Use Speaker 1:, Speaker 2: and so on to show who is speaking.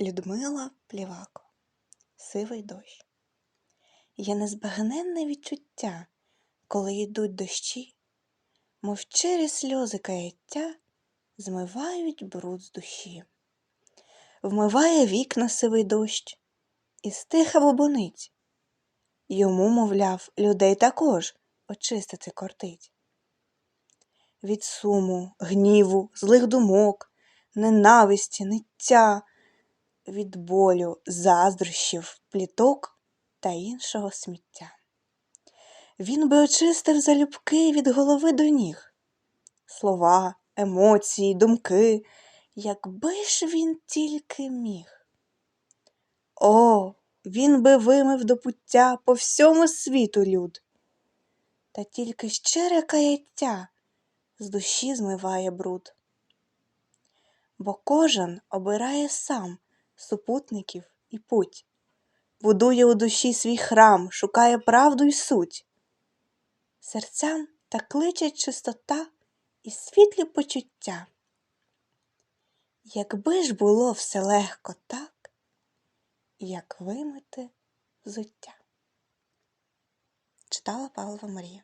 Speaker 1: Людмила Плівако Сивий дощ. Є незбагненне відчуття, коли йдуть дощі, мов через сльози каяття змивають бруд з душі. Вмиває вікна сивий дощ і стиха бобонить. Йому, мовляв, людей також очистити кортить. Від суму, гніву, злих думок, ненависті, ниття, від болю, заздрощів, пліток та іншого сміття. Він би очистив залюбки від голови до ніг. Слова, емоції, думки, якби ж він тільки міг. О, він би вимив до пуття по всьому світу люд. Та тільки щире каяття з душі змиває бруд. Бо кожен обирає сам супутників і путь, будує у душі свій храм, шукає правду й суть. Серцям та кличе чистота і світлі почуття. Якби ж було все легко так, як вимити взуття. Читала Павлова Марія.